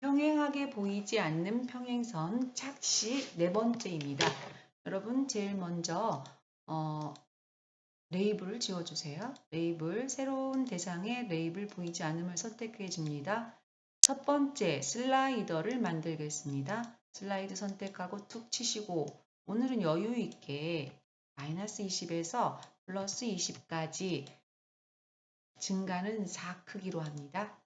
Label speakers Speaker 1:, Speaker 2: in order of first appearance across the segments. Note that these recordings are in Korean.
Speaker 1: 평행하게 보이지 않는 평행선 착시 네 번째입니다. 여러분 제일 먼저 어, 레이블을 지워주세요. 레이블, 새로운 대상의 레이블 보이지 않음을 선택해 줍니다. 첫 번째 슬라이더를 만들겠습니다. 슬라이드 선택하고 툭 치시고 오늘은 여유 있게 마이너스 20에서 플러스 20까지 증가는 4 크기로 합니다.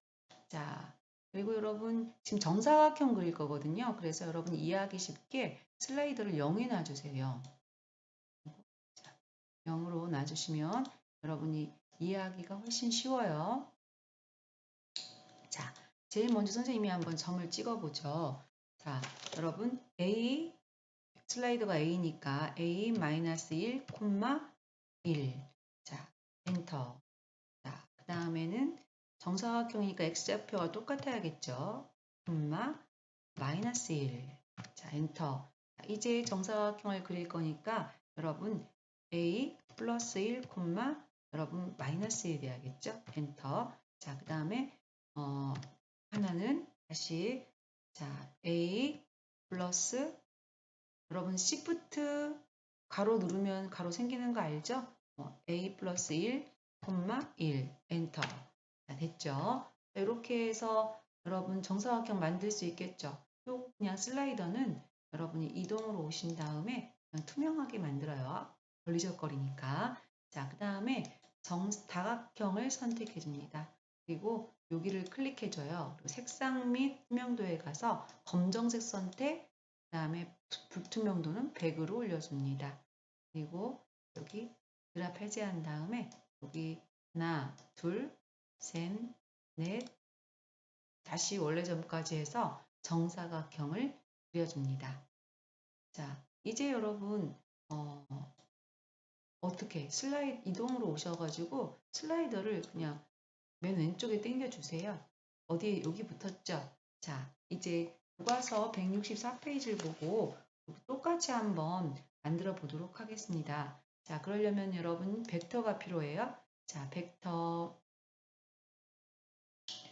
Speaker 1: 자, 그리고 여러분 지금 정사각형 그릴 거거든요. 그래서 여러분 이해하기 쉽게 슬라이더를 0에 놔주세요. 0으로 놔주시면 여러분이 이해하기가 훨씬 쉬워요. 자, 제일 먼저 선생님이 한번 점을 찍어보죠. 자, 여러분 A 슬라이더가 A니까 A-1, 1 자, 엔터 자, 그 다음에는 정사각형이니까 X좌표가 똑같아야겠죠. 콤마 마이너스 1 자, 엔터 자, 이제 정사각형을 그릴 거니까 여러분 A 플러스 1, 콤마 여러분 마이너스 1 돼야겠죠. 엔터 자, 그 다음에 어, 하나는 다시 자, A 플러스 여러분 Shift 가로 누르면 가로 생기는 거 알죠? 어, A 플러스 1, 콤마 1 엔터 자, 됐죠? 이렇게 해서 여러분 정사각형 만들 수 있겠죠? 또 그냥 슬라이더는 여러분이 이동으로 오신 다음에 그냥 투명하게 만들어요. 걸리적거리니까. 자, 그 다음에 정 다각형을 선택해 줍니다. 그리고 여기를 클릭해 줘요. 색상 및 투명도에 가서 검정색 선택, 그 다음에 불투명도는 100으로 올려줍니다. 그리고 여기 그래프 해제한 다음에 여기 하나, 둘, 셋, 넷, 다시 원래 점까지 해서 정사각형을 그려줍니다. 자, 이제 여러분 어, 어떻게 슬라이드 이동으로 오셔가지고 슬라이더를 그냥 맨 왼쪽에 당겨주세요. 어디에 여기 붙었죠? 자, 이제 교과서 164페이지를 보고 똑같이 한번 만들어 보도록 하겠습니다. 자, 그러려면 여러분 벡터가 필요해요. 자, 벡터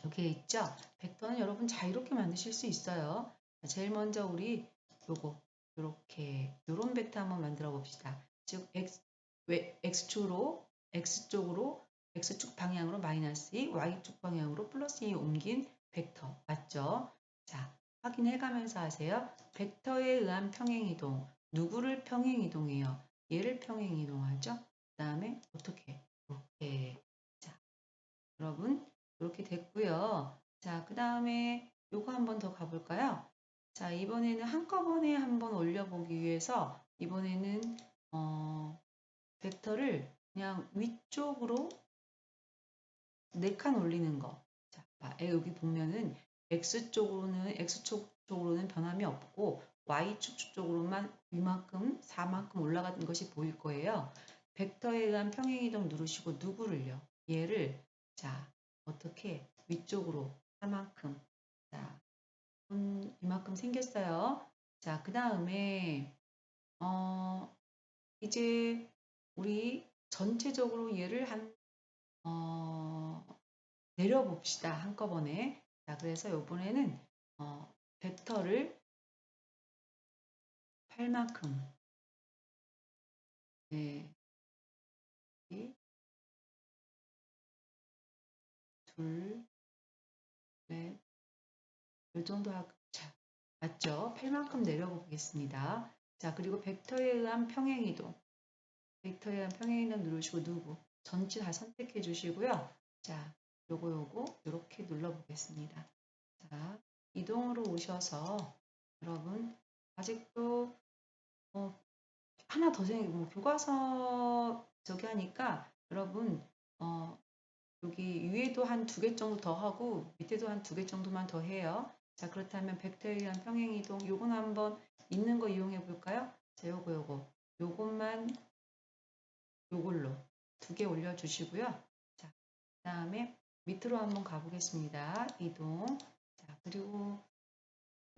Speaker 1: 여기에 있죠? 벡터는 여러분 자유롭게 만드실 수 있어요. 자, 제일 먼저 우리 요거 이렇게 요런 벡터 한번 만들어 봅시다. 즉 x 왜 x축으로 x쪽으로 x축 방향으로 마이너스 2, y축 방향으로 플러스 2 옮긴 벡터 맞죠? 자, 확인해 가면서 하세요. 벡터에 의한 평행이동 누구를 평행이동해요? 얘를 평행이동하죠? 그 다음에 어떻게? 이렇게 자, 여러분 이렇게 됐고요. 자, 그 다음에 요거 한번 더 가볼까요? 자, 이번에는 한꺼번에 한번 올려보기 위해서 이번에는 어, 벡터를 그냥 위쪽으로 네칸 올리는 거. 자, 여기 보면은 X쪽으로는 X축 쪽으로는 변함이 없고 Y축 쪽으로만 이만큼 4만큼 올라가는 것이 보일 거예요. 벡터에 의한 평행이동 누르시고 누구를요? 얘를 자 어떻게 위쪽으로 4만큼 자 음, 이만큼 생겼어요. 자, 그 다음에 어, 이제 우리 전체적으로 얘를 한 어, 내려 봅시다. 한꺼번에. 자, 그래서 이번에는 어, 벡터를 8만큼 네. 둘, 넷, 이 정도 하고, 자, 맞죠? 8만큼 내려보겠습니다. 자, 그리고 벡터에 의한 평행이동. 벡터에 의한 평행이동 누르시고 누구? 전체 다 선택해 주시고요. 자, 요거 요거 이렇게 눌러 보겠습니다. 자, 이동으로 오셔서 여러분 아직도 어, 하나 더 생기고 뭐 교과서 저기 하니까 여러분 어, 여기 위에도 한 두 개 정도 더 하고 밑에도 한 두 개 정도만 더 해요. 자 그렇다면 벡터에 의한 평행이동 요건 한번 있는 거 이용해 볼까요? 자 요거 요거 요것만 요걸로 두 개 올려주시고요. 자, 그 다음에 밑으로 한번 가보겠습니다. 이동. 자, 그리고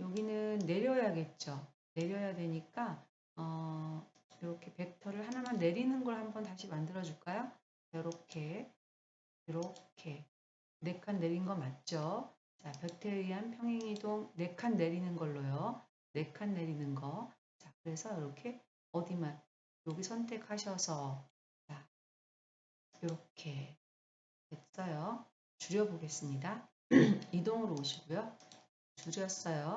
Speaker 1: 여기는 내려야겠죠. 내려야 되니까 어, 이렇게 벡터를 하나만 내리는 걸 한번 다시 만들어 줄까요? 이렇게 이렇게 네 칸 내린 거 맞죠? 자, 벽태에 의한 평행이동 4칸 내리는 걸로요. 4칸 내리는 거. 자, 그래서 이렇게 어디만 여기 선택하셔서 자, 이렇게 됐어요. 줄여보겠습니다. 이동으로 오시고요. 줄였어요.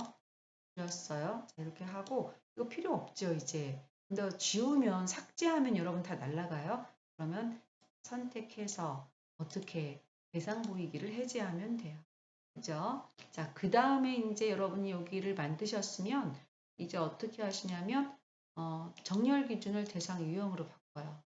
Speaker 1: 줄였어요. 자, 이렇게 하고 이거 필요 없죠, 이제. 근데 지우면 삭제하면 여러분 다 날라가요. 그러면 선택해서 어떻게 대상 보이기를 해제하면 돼요. 그죠? 자, 그 다음에 이제 여러분이 여기를 만드셨으면 이제 어떻게 하시냐면 어, 정렬 기준을 대상 유형으로 바꿔요.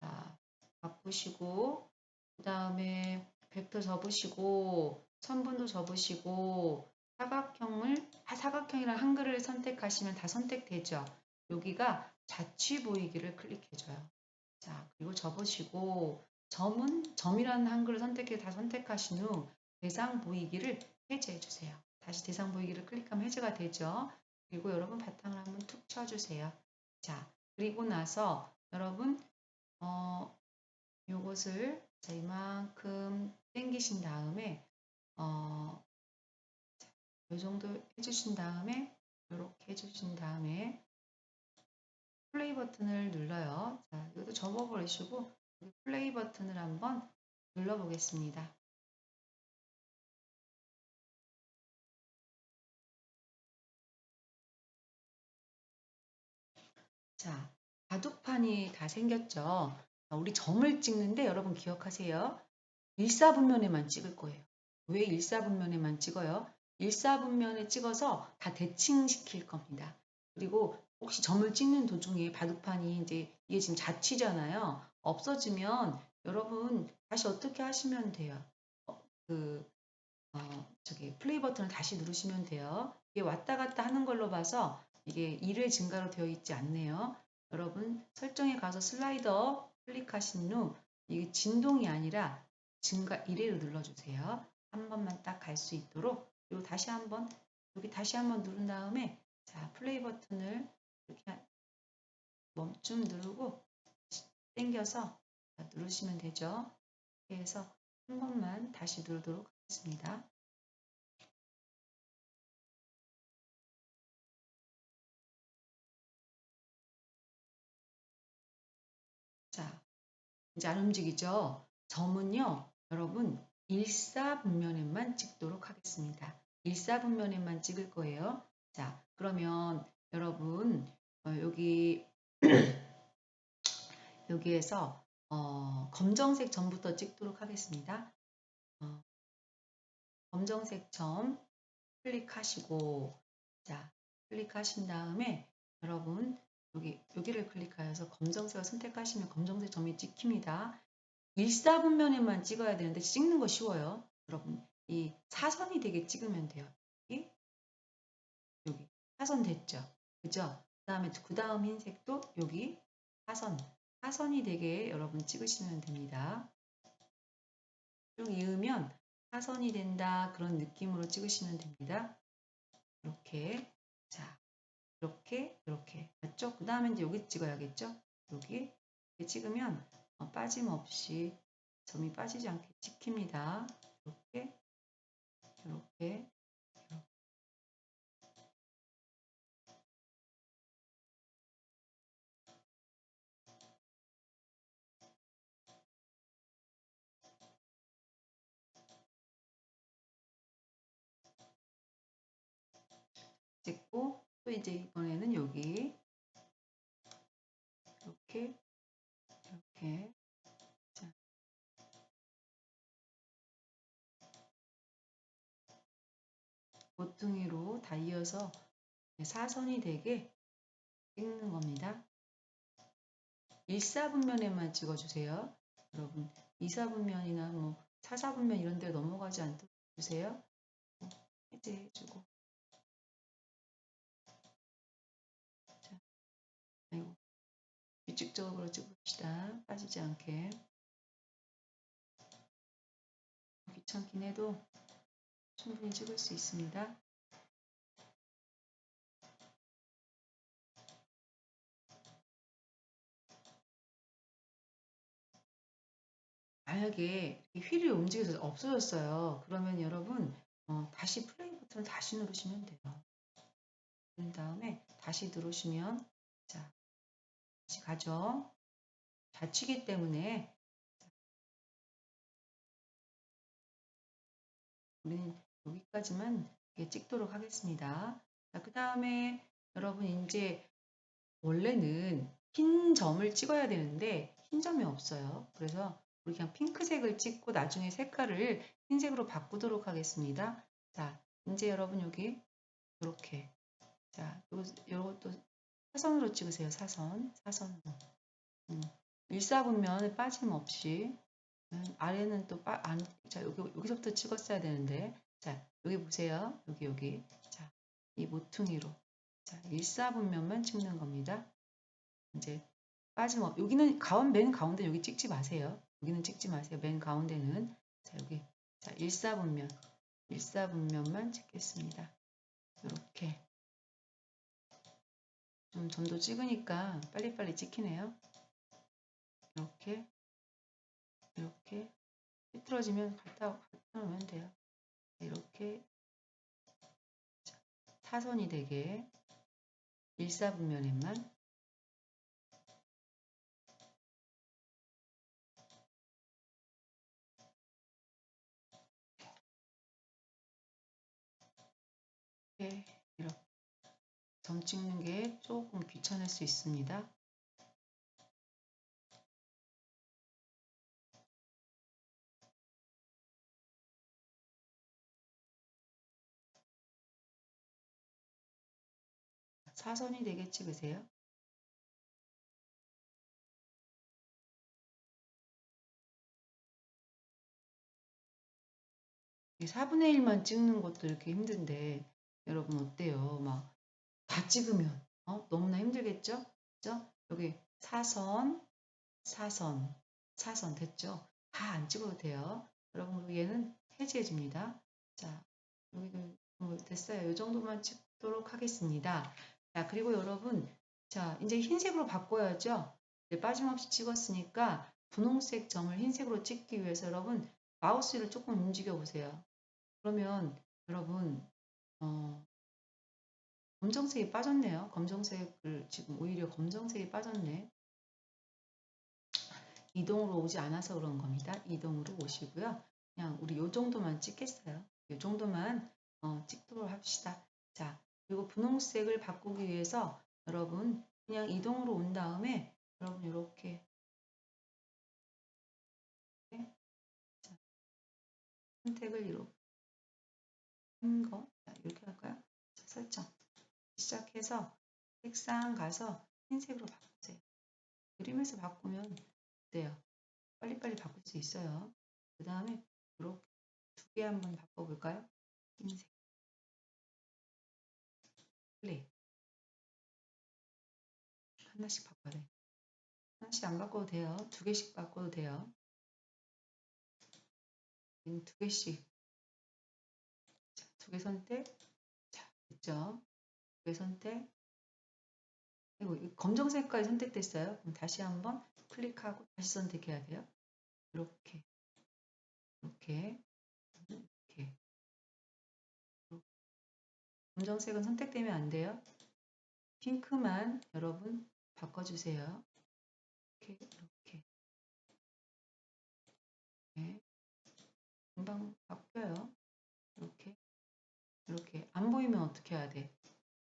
Speaker 1: 자, 바꾸시고 그 다음에 벡터 접으시고 선분도 접으시고 사각형을 아, 사각형이랑 한글을 선택하시면 다 선택되죠. 여기가 자취 보이기를 클릭해줘요. 자, 그리고 접으시고 점은 점이라는 한글을 선택해 다 선택하신 후 대상 보이기를 해제해 주세요. 다시 대상 보이기를 클릭하면 해제가 되죠. 그리고 여러분 바탕을 한번 툭 쳐주세요. 자, 그리고 나서 여러분 어, 요것을 자, 이만큼 당기신 다음에 어, 이 정도 해주신 다음에 이렇게 해주신 다음에 플레이 버튼을 눌러요. 자, 이것도 접어버리시고 플레이 버튼을 한번 눌러보겠습니다. 자, 바둑판이 다 생겼죠. 우리 점을 찍는데 여러분 기억하세요. 일사분면에만 찍을 거예요. 왜 일사분면에만 찍어요? 일사분면에 찍어서 다 대칭시킬 겁니다. 그리고 혹시 점을 찍는 도중에 바둑판이 이제 이게 지금 자취잖아요. 없어지면 여러분 다시 어떻게 하시면 돼요? 어, 그 어, 저기 플레이 버튼을 다시 누르시면 돼요. 이게 왔다 갔다 하는 걸로 봐서 이게 1회 증가로 되어 있지 않네요. 여러분 설정에 가서 슬라이더 클릭하신 후 이게 진동이 아니라 증가 1회로 눌러주세요. 한 번만 딱 갈 수 있도록 그리고 다시 한번 여기 다시 한번 누른 다음에 자 플레이 버튼을 이렇게 멈춤 누르고 당겨서 누르시면 되죠. 이렇게 해서 한 번만 다시 누르도록 하겠습니다. 자, 이제 안 움직이죠? 점은요, 여러분, 일사분면에만 찍도록 하겠습니다. 일사분면에만 찍을 거예요. 자, 그러면 여러분, 어, 여기, 여기에서 어, 검정색 점부터 찍도록 하겠습니다. 어, 검정색 점 클릭하시고, 자, 클릭하신 다음에 여러분, 여기, 여기를 클릭하여서 검정색을 선택하시면 검정색 점이 찍힙니다. 일사분면에만 찍어야 되는데 찍는 거 쉬워요. 여러분, 이 사선이 되게 찍으면 돼요. 여기, 여기 사선 됐죠? 그죠? 그 다음에 그 다음 흰색도 여기 사선, 사선이 되게 여러분 찍으시면 됩니다. 쭉 이으면 사선이 된다 그런 느낌으로 찍으시면 됩니다. 이렇게 자 이렇게 이렇게 맞죠? 그 다음에 이제 여기 찍어야겠죠? 여기 이렇게 찍으면 어, 빠짐없이 점이 빠지지 않게 찍힙니다. 이렇게 이렇게 또 이제 이번에는 여기 이렇게 이렇게 자. 모퉁이로 다 이어서 사선이 되게 찍는 겁니다. 1사분면에만 찍어주세요. 여러분 2사분면이나 뭐 4사분면 이런 데 넘어가지 않도록 주세요. 해제해주고 아이고, 규칙적으로 찍읍시다. 빠지지 않게. 귀찮긴 해도 충분히 찍을 수 있습니다. 만약에 휠이 움직여서 없어졌어요. 그러면 여러분 어, 다시 플레이 버튼을 다시 누르시면 돼요. 그런 다음에 다시 누르시면 자 다시 가죠. 좌측이기 때문에 우리는 여기까지만 찍도록 하겠습니다. 자, 그 다음에 여러분 이제 원래는 흰 점을 찍어야 되는데 흰 점이 없어요. 그래서 우리 그냥 핑크색을 찍고 나중에 색깔을 흰색으로 바꾸도록 하겠습니다. 자, 이제 여러분 여기 이렇게 자, 요거, 요것도 사선으로 찍으세요. 사선, 사선으로. 음, 일사분면 빠짐없이 음, 아래는 또 빠, 안, 자, 여기, 여기서부터 찍었어야 되는데 자, 여기 보세요. 여기, 여기. 자, 이 모퉁이로 자, 일사분면만 찍는 겁니다. 이제 빠짐없, 여기는 가운, 맨 가운데 여기 찍지 마세요. 여기는 찍지 마세요. 맨 가운데는 자, 여기 자, 일사분면, 일사분면만 찍겠습니다. 이렇게 좀 점도 찍으니까 빨리빨리 찍히네요. 이렇게 이렇게 삐뚤어지면 갖다 갖다 놓으면 돼요. 이렇게 사선이 되게 일사분면에만 이렇게 이렇게 점 찍는 게 조금 귀찮을 수 있습니다. 사선이 되게 찍으세요. 이 4분의 1만 찍는 것도 이렇게 힘든데 여러분 어때요? 막 다 찍으면 어? 너무나 힘들겠죠? 그죠? 여기 사선, 사선, 사선 됐죠? 다 안 찍어도 돼요. 여러분 얘는 해지해 줍니다. 자, 여기도 뭐 됐어요. 이 정도만 찍도록 하겠습니다. 자, 그리고 여러분, 자, 이제 흰색으로 바꿔야죠. 네, 빠짐없이 찍었으니까 분홍색 점을 흰색으로 찍기 위해서 여러분 마우스를 조금 움직여 보세요. 그러면 여러분 어, 검정색이 빠졌네요. 검정색을 지금 오히려 검정색이 빠졌네. 이동으로 오지 않아서 그런 겁니다. 이동으로 오시고요. 그냥 우리 요 정도만 찍겠어요. 요 정도만 어, 찍도록 합시다. 자, 그리고 분홍색을 바꾸기 위해서 여러분 그냥 이동으로 온 다음에 여러분 이렇게 선택을 이렇게 한 거, 이렇게 할까요? 설정 시작해서 색상 가서 흰색으로 바꾸세요. 그림에서 바꾸면 돼요. 빨리빨리 바꿀 수 있어요. 그 다음에 이렇게 두 개 한번 바꿔볼까요? 흰색 플레이 하나씩 바꿔야 돼. 하나씩 안 바꿔도 돼요. 두 개씩 바꿔도 돼요. 두 개씩. 자, 두 개 선택. 자, 됐죠? 두개 선택. 그리고 검정 색깔 선택됐어요. 그럼 다시 한번 클릭하고 다시 선택해야 돼요. 이렇게. 이렇게. 검정색은 선택되면 안 돼요. 핑크만 여러분 바꿔주세요. 이렇게 이렇게 네. 금방 바뀌어요. 이렇게 이렇게 안 보이면 어떻게 해야 돼?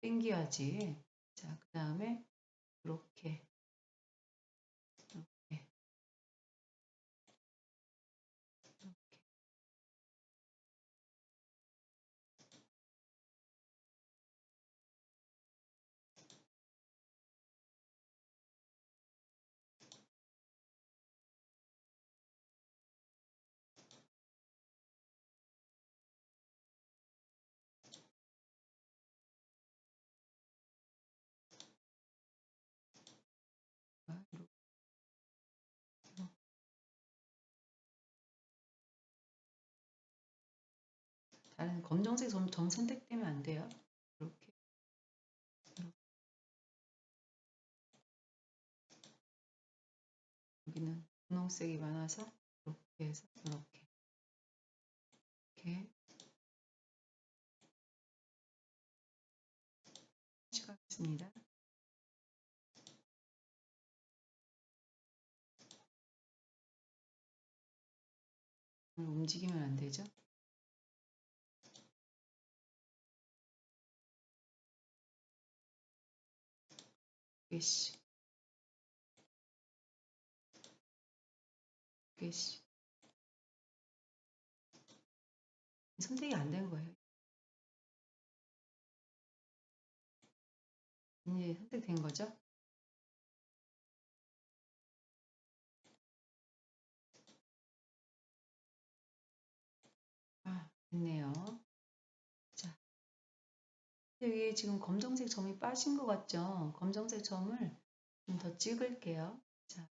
Speaker 1: 땡겨야지. 자, 그 다음에 이렇게 다른 검정색 점, 점 선택되면 안 돼요. 이렇게. 여기는 분홍색이 많아서 이렇게 해서 이렇게 이렇게 시작하겠습니다. 움직이면 안 되죠? 개씩 개씩 선택이 안 된 거예요. 이제 선택된 거죠? 아, 됐네요. 자, 여기 지금 검정색 점이 빠진 것 같죠? 검정색 점을 좀 더 찍을게요. 자,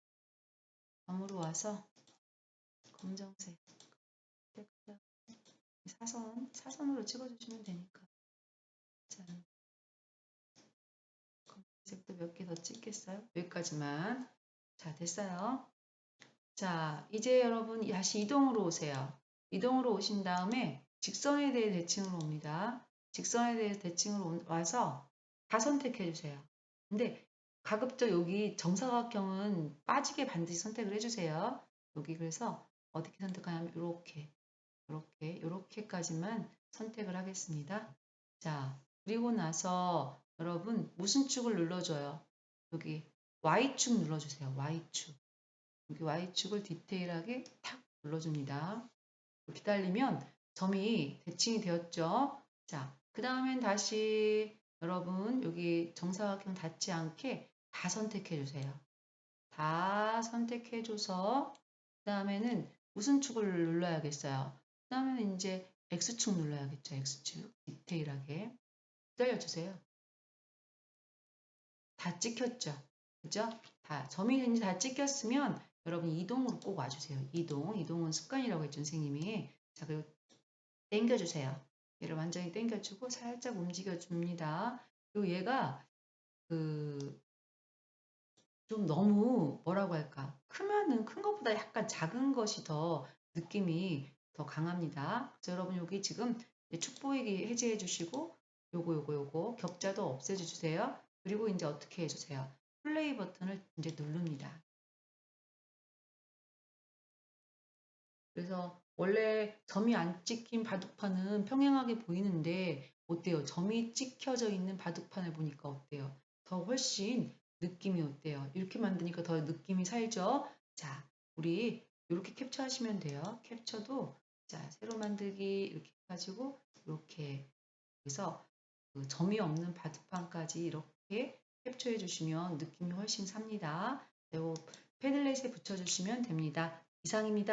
Speaker 1: 점으로 와서 검정색 사선, 사선으로 찍어주시면 되니까. 자, 검정색도 몇 개 더 찍겠어요? 여기까지만. 자, 됐어요. 자, 이제 여러분 다시 이동으로 오세요. 이동으로 오신 다음에 직선에 대해 대칭으로 옵니다. 직선에 대해 대칭으로 와서 다 선택해 주세요. 근데 가급적 여기 정사각형은 빠지게 반드시 선택을 해주세요. 여기 그래서 어떻게 선택하냐면 이렇게 이렇게 이렇게까지만 선택을 하겠습니다. 자 그리고 나서 여러분 무슨 축을 눌러줘요? 여기 Y축 눌러주세요. Y축 여기 Y축을 디테일하게 탁 눌러줍니다. 기다리면 점이 대칭이 되었죠. 자, 그 다음엔 다시 여러분 여기 정사각형 닿지 않게 다 선택해 주세요. 다 선택해 줘서 그 다음에는 무슨 축을 눌러야겠어요. 그 다음에는 이제 X축 눌러야겠죠. X축 디테일하게 기다려주세요. 다 찍혔죠. 그죠? 다 점이 이제 다 찍혔으면 여러분 이동으로 꼭 와주세요. 이동, 이동은 습관이라고 했죠, 선생님이. 자, 그리고 당겨주세요. 얘를 완전히 당겨주고 살짝 움직여줍니다. 그리고 얘가 그 좀 너무 뭐라고 할까 크면은 큰 것보다 약간 작은 것이 더 느낌이 더 강합니다. 그래서 여러분 여기 지금 축 보이기 해제해 주시고 요거 요거 요거 격자도 없애 주세요. 그리고 이제 어떻게 해주세요? 플레이 버튼을 이제 누릅 그래서 원래 점이 안 찍힌 바둑판은 평행하게 보이는데 어때요? 점이 찍혀져 있는 바둑판을 보니까 어때요? 더 훨씬 느낌이 어때요? 이렇게 만드니까 더 느낌이 살죠? 자, 우리 이렇게 캡처하시면 돼요. 캡처도 자 새로 만들기 이렇게 가지고 이렇게 그래서 그 점이 없는 바둑판까지 이렇게 캡처해 주시면 느낌이 훨씬 삽니다. 그리고 패들렛에 붙여주시면 됩니다. 이상입니다.